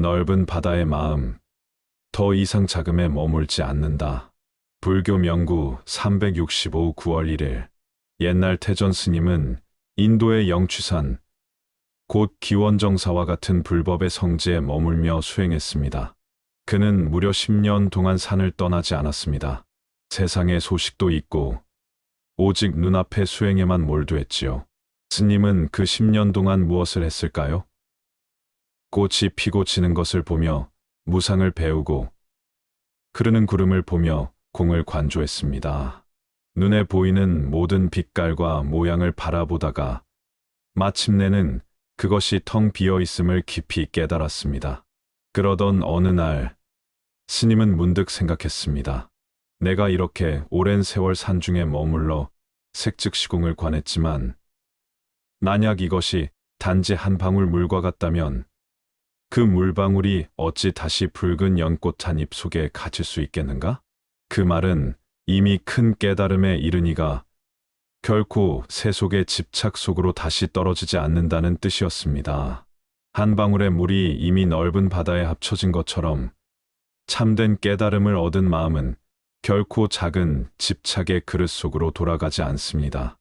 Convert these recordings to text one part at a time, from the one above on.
넓은 바다의 마음, 더 이상 자금에 머물지 않는다. 불교 명구 365 9월 1일 옛날 태전 스님은 인도의 영취산, 곧 기원정사와 같은 불법의 성지에 머물며 수행했습니다. 그는 무려 10년 동안 산을 떠나지 않았습니다. 세상의 소식도 잊고 오직 눈앞의 수행에만 몰두했지요. 스님은 그 10년 동안 무엇을 했을까요? 꽃이 피고 지는 것을 보며 무상을 배우고 흐르는 구름을 보며 공을 관조했습니다. 눈에 보이는 모든 빛깔과 모양을 바라보다가 마침내는 그것이 텅 비어 있음을 깊이 깨달았습니다. 그러던 어느 날 스님은 문득 생각했습니다. 내가 이렇게 오랜 세월 산중에 머물러 색즉시공을 관했지만 만약 이것이 단지 한 방울 물과 같다면 그 물방울이 어찌 다시 붉은 연꽃 한 잎 속에 갇힐 수 있겠는가? 그 말은 이미 큰 깨달음에 이르니가 결코 새 속의 집착 속으로 다시 떨어지지 않는다는 뜻이었습니다. 한 방울의 물이 이미 넓은 바다에 합쳐진 것처럼 참된 깨달음을 얻은 마음은 결코 작은 집착의 그릇 속으로 돌아가지 않습니다.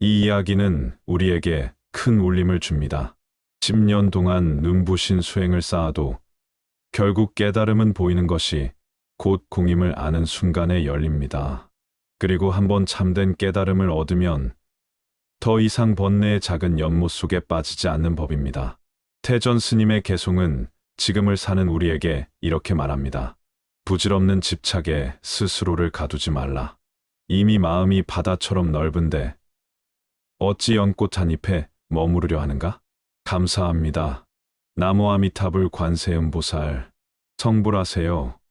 이 이야기는 우리에게 큰 울림을 줍니다. 10년 동안 눈부신 수행을 쌓아도 결국 깨달음은 보이는 것이 곧 공임을 아는 순간에 열립니다. 그리고 한번 참된 깨달음을 얻으면 더 이상 번뇌의 작은 연못 속에 빠지지 않는 법입니다. 태전 스님의 개송은 지금을 사는 우리에게 이렇게 말합니다. 부질없는 집착에 스스로를 가두지 말라. 이미 마음이 바다처럼 넓은데 어찌 연꽃 한 잎에 머무르려 하는가? 감사합니다. 나무 아미타불 관세음보살 성불하세요.